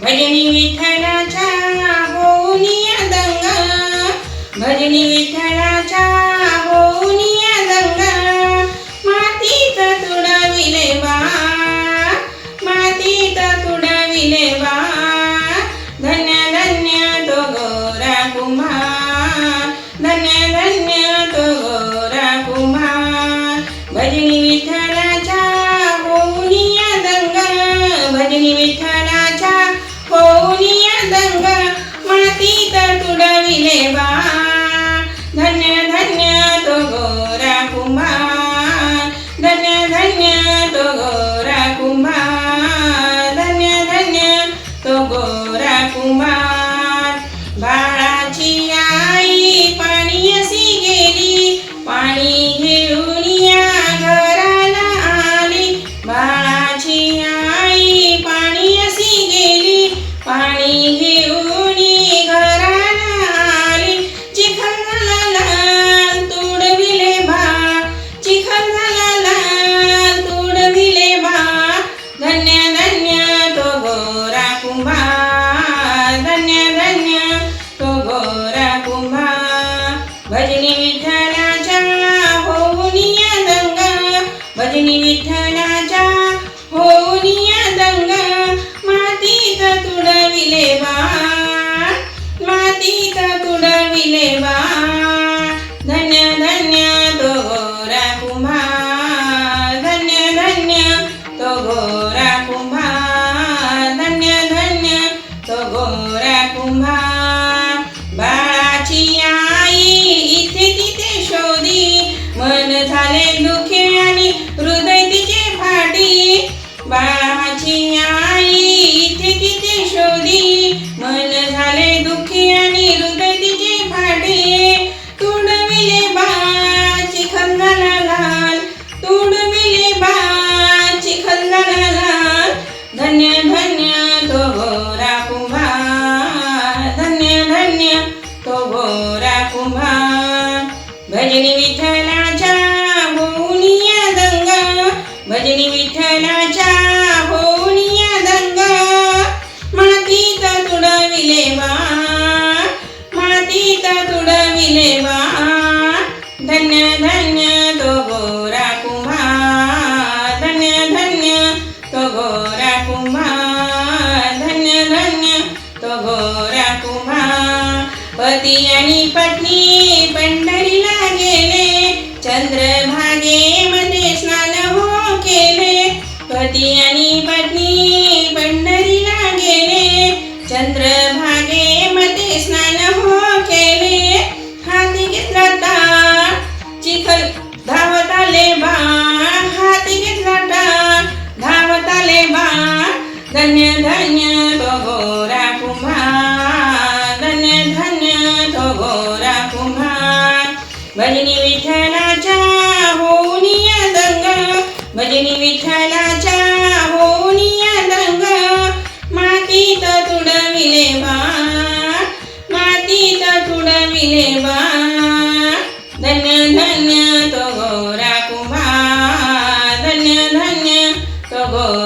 भजनी विठ्ठलाच्या होऊनिया दंगा. भजनी विठ्ठलाच्या तुडविले धन्य धन्य तो गोरा कुंभार. धन्य धन्य तो गोरा कुंभार. धन्य धन्य तो गोरा कुंभार. गोरा धन्य धन्य तो गोरा कुंभार भजनी विठ्ठलाच्या होऊनिया दंग भजनी विठ्ठलाच्या होऊनिया दंगा. मातीत तुडविले बा मातीत तुडविले बा. धन्य धन्य तो गोरा कुंभार धन्य धन्य तो गोरा कुंभार तो गोरा कुंभार. भजनी विठ्ठलाच्या होऊनिया दंग. भजनी विठ्ठलाच्या होऊनिया दंगा. मातीत तुडविले बा मातीत तुडविले बा धन्य धन्य पती आणि पत्नी पंढरीला गेले. चंद्रभागेमध्ये स्नान हो केले. पती आणि पत्नी पंढरीला गेले. चंद्रभागेमध्ये स्नान हो केले. हाती घेतला टाळ चिखल धावत आले बाळ. हाती घेतला ताट धावत आले बाळ. धन्य धन्य तो भजनी विठ्ठलाच्या होनिया दंग. भजनी विठ्ठलाच्या होनिया दंग. मातीत तुडविले बा. मातीत तुडविले बा. धन्य धन्य तो गोरा कुंभा धन्य धन्य तो गो